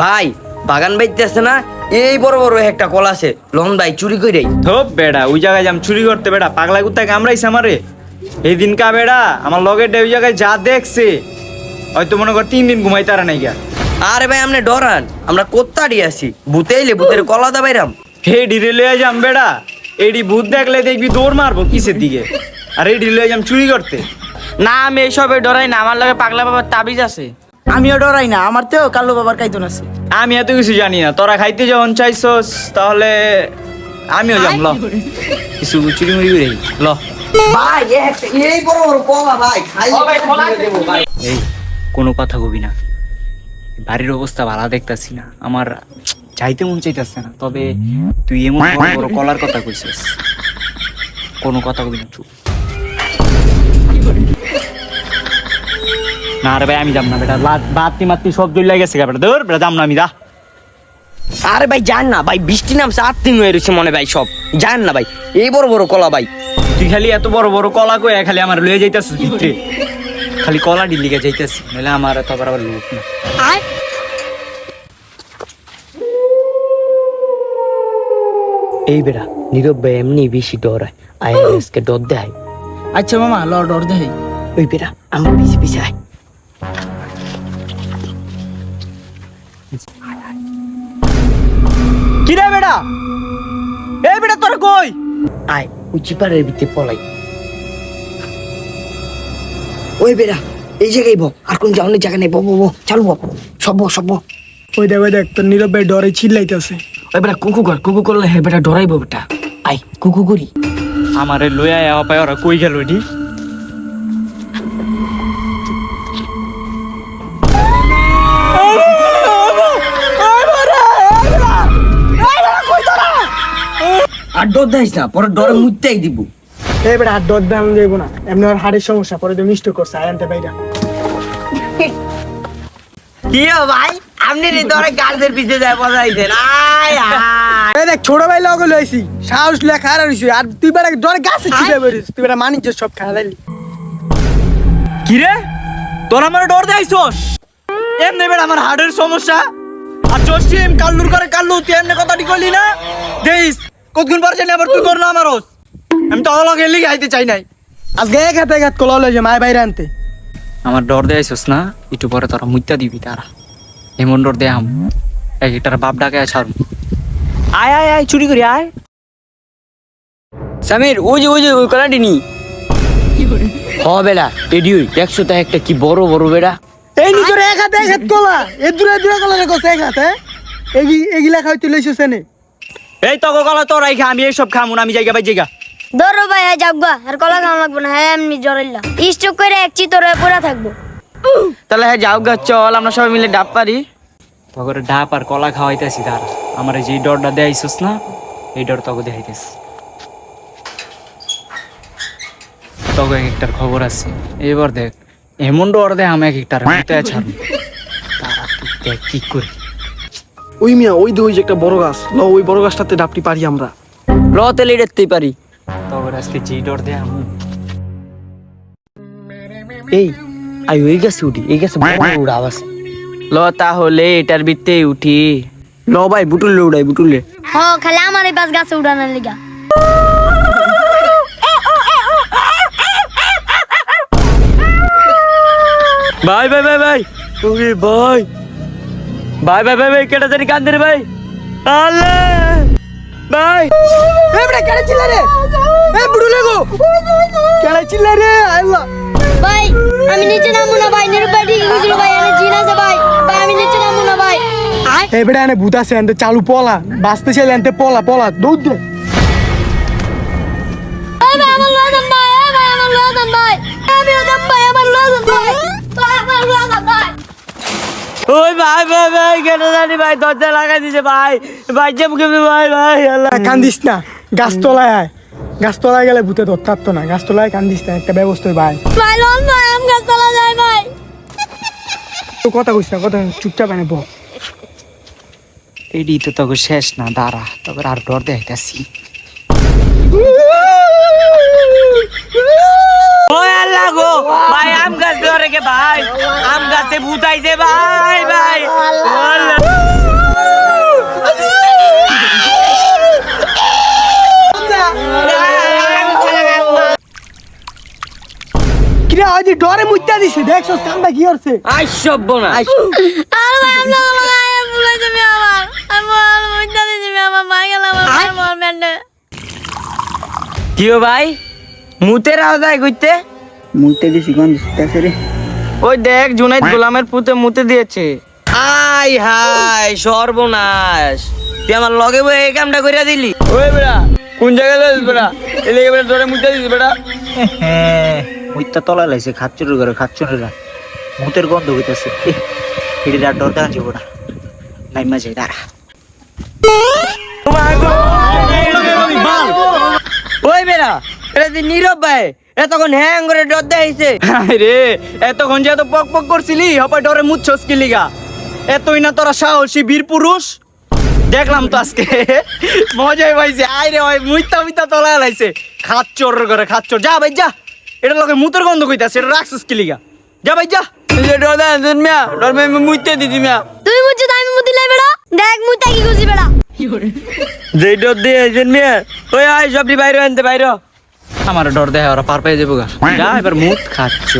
ভাই বাগান বাইতে আছে না? এই বড় বড় একটা কল আছে। লন ভাই চুরি করে ধোপ বেড়া ওই জায়গায় যাম চুরি করতে বেড়া পাগলা কুত্তায় কামড়াইছে আমারে। এই দিন কা বেড়া আমার লগের ওই জায়গায় যা দেখছে হয়তো মনে কর তিন দিন ঘুমাই তারা নাই গা। আরে ভাই আপনি ডরান আমরা কোত্তাড়ি আছি। ভূতে এলে ভূতের কলা দাবাইরাম হে ডিরে লয়ে যাম বেড়া এডি ভূত দেখলে দেখবি দৌড় মারবো কিসের দিকে? আর এই লয়ে যাম চুরি করতে। না আমি এইসবে ডরাই না আমার লগে পাগলা বাবার তাবিজ আছে। আমিও ডরাই না আমার তো কালো বাবার কাইতন আছে। আমি এত কিছু জানি না তোরা খাইতে যখন চাইছস তাহলে আমিও যাম ল। কিছু চুরি মুড়ি করে ল। ভাই এই বড় বড় কলা ভাই খাই এই কোনো কথা কবি না। বাড়ির অবস্থা ভালো দেখতাছি না আমার চাইতে মন চাইতেছে না তবে তুই এমন বড় বড় কলার কথা কইছিস। কোনো কথা কবি না চুপ। না রে ভাই আমি যাম না বেটা। বাতি মাতি সব জল গেছে বেটা। ধর বেটা যাম না আমি দা আরে ভাই জান না ভাই। বৃষ্টি নামছে আট দিন হয়ে রয়েছে মনে ভাই সব। জান না ভাই। এই বড় বড় কলা ভাই। তুই খালি এত বড় বড় কলা কই খালি আমার লয়ে যাইতাছিস ভিতরে। খালি কলা ডিলিগে যাইতাছি নাহলে আমার তো আবার আবার লোক না। এই বেড়া নীরব ভাই এমনি বেশি ডরায়। আইএলএস কে ডর দেয় আচ্ছা মামা ল ডর দেই ওই বেড়া আমার পিছে পিছে আয়। কি রে বেটা? এই বেটা তোর কই? আয় ভিতরে পলাই। ওই বেড়া এই জায়গায় বো আর কোন যাওয়ার জায়গা নেই। বো চালু বো সব সব ওই দেখ ওই দেখ তোর নীরব ভাই ডরে চিল্লাইতেছে। ওই বেটা কুকু কর কুকু করলে হে বেটা ডরাইবো বেটা। আয় কুকু করি। আমারে লইয়া আয়া পায় ওরা কই গেল এটি? আর ডর দেয় না পরে ডরে দিব। এই বেটা হাত ডর দাম যাইব না এমনি ওর হাড়ের সমস্যা পরে তো মিষ্ট করছে আয়ানতে বাইরা। কি ভাই? আপনি রে ডরে গার্ডের পিছে যায় বসাইছেন আয় আয়। এই দেখ ছোট ভাই লগে লইছি সাহস লেখা আর হইছে আর তুই বেটা ডরে গাছে বেরিস তুই বেটা মানিস সব খাওয়া লাইলি কি রে? তোর আমার ডর দেয়ছস এমনি বেড়া আমার হার্টের সমস্যা। আর জসিম কাল্লুর করে কাল্লু তুই এমনি কথাটি কইলি না? দেইস কতক্ষণ পর জানি আবার তুই তোর না আমারস আমি তো অলগ এলি গাইতে চাই নাই। আজকে এক হাতে এক হাত কলা লইছে মায় বাইরে আনতে। আমার ডর দেয়ছস না একটু পরে তোরা মুইতা দিবি তারা। এমন ডর দেয়াম এক একটার বাপ ডাকে ছাড় আয় আয় আয় চুরি করি আয়। সামির ওই যে ওই যে ওই কলাটি নি। হ বেড়া এডি ওই দেখছ তো একটা কি বড় বড় বেড়া। এই নিজের এক হাতে এক হাত কলা। এ দূরে দূরে কলা রেখো এক হাতে। এগি এগিলা খাই তুই লইছিস এনে এই তক কলা তোরাই খা আমি এইসব খামু না আমি জায়গা বাই জায়গা। ধরো ভাই হ্যাঁ যাবগা আর কলা খাওয়া লাগবো না হ্যাঁ এমনি জরাইলা স্টক করে এক চিতর পড়ে থাকব। তাহলে হ্যাঁ যাও গা চল আমরা সবাই মিলে ডাব পারি। তখন ডাব আর কলা খাওয়াইতেছি তার আমার যে ডরটা দেয়াইছিস না এই ডর তোকে দেখাইতেছি তোকে এক একটার খবর আছে। এবার দেখ এমন ডর দেয় আমি এক একটার মুতে ছাড়ব। তারা দেখ কি করি? ওই মিয়া ওই দুই যে একটা বড় গাছ। ল ওই বড় গাছটাতে ডাবটি পারি আমরা। র তেলে দেখতেই পারি। তখন আজকে যে ডর দেয় আমি এই আই ওই গাছে উঠি এই গাছে বড় বড় উড়া আওয়াজ ল তাহলে এটার ভিত্তে উঠি। ল ভাই বুটুলে উড়াই বুটুলে হ খালি আমার এই পাশ গাছে উড়ানোর লিগা। ভাই ভাই ভাই ভাই। ওরে ভাই ভাই ভাই ভাই ভাই কেটা জানি কান্দে রে ভাই। আল্লাহ! ভাই! এ বেটা কেন চিল্লা রে। এ বুড়ু লেগো। কেন চিল্লা রে আল্লাহ। ভাই আমি নিচে নামবো না ভাই। নিরুপাটি গেছিল ভাই। এনে জিন আছে ভাই। ভাই আমি নিচে নামবো না ভাই। এ বেটা এনে ভূত আছে এনতে চালু পলা। বাঁচতে চাইলে এনতে পলা পলা। দৌড় দে। আমার লজন ভাই। আমার লজন ভাই। আমি ওদম ভাই আমার লজন ভাই ভাই আমার লজন ভাই ওই ভাই ভাই ভাই কেন জানি ভাই দরজা লাগাই দিছে ভাই। ভাই যে মুখে ভাই ভাই আল্লাহ। কান্দিস না। গাছতলায় আয়। গাছতলায় গেলে ভূতে ধরতার তো না। গাছতলায় কান্দিস না একটা ব্যবস্থা ভাই। ভাই লন ভাই আম গাছ চলা যায় ভাই। তো কথা কইস না কথা চুপচাপ এনে বল। এডি তো তোকে শেষ না দাঁড়া। তবে আর ডর দেখাইতেছি। দি ডরে মুইতা দিছে দেখছস কামটা কি করছে? আই সব্য না আরে ভাই আমরা লাগাই ভুলে যাবি আমার আমার মুইতা দিবি আমার ভাই গেল আমার মর মেন্ডে কিও ভাই? মুতের আওয়াজ কইতে? মুতে দিছি কোন দিছে রে। ওই দেখ জুনাইদ গোলামের পুতে মুতে দিয়েছে। আই হাই সর্বনাশ। তুই আমার লগে বই এই কামটা কইরা দিলি। ওই বেড়া কোন জায়গায় লইস বেড়া? এদিকে বেড়া ডরে মুতে দিস বেড়া। হ্যাঁ মুইতা তলা লাইছে খাচ্চুর করে খাচ্চুরেরা মুতের গন্ধ হইতেছে। এটি আর ডর দেখা যাব না লাইমা যাই দাঁড়া। ওই বেড়া এটা তুই নীরব ভাই এতক্ষণ হ্যাং করে ডর দেখাইছে। রে এতক্ষণ যে এত পক পক করছিলি হপাই ডরে মুচ্ছস কি লিগা? এতই না তোরা সাহসী বীর পুরুষ? দেখলাম তো আজকে মজাই পাইছে। আই রে ভাই মুইতা মুইতা তোলা লাইছে। খাচ্চর করে খাচ্চর যা ভাই যা। এটা লোকে মুতের গন্ধ কইতাছে এটা রাখছিস কি লিগা? যা ভাই যা। মিয়া ডর মুইতে দিছি মিয়া। তুই তাই আমি মুতি লাই বেড়া। দেখ মুইতা কি করছি বেড়া। যেই ডর মিয়া ওই আই সবটি বাইরে আনতে বাইরে। আমার ডর দেয় ওরা পার পেয়ে যাব গা। যা এবার মুখ খাচ্ছ।